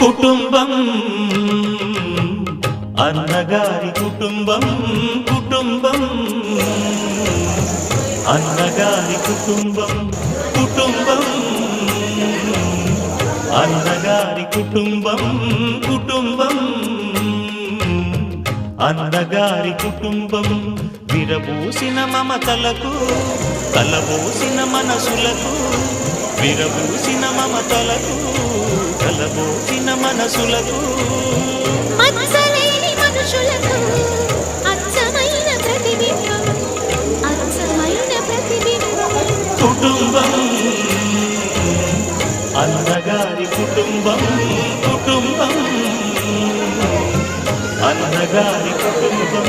కుటుంబం అన్నగారి కుటుంబం కుటుంబం. అన్నగారి కుటుంబం కుటుంబం. అన్నగారి కుటుంబం కుటుంబం. అన్నగారి కుటుంబం విరబూసిన మమతలకు తలబూసిన మనసులకు విరబూసిన మమతలకు కలబోసిన మనసులకు. మచ్చలేని మనుషులకు అచ్చమైన ప్రతిబింబం అచ్చమైన ప్రతిబింబం. కుటుంబం అన్నగారి కుటుంబం కుటుంబం అన్నగారి కుటుంబం.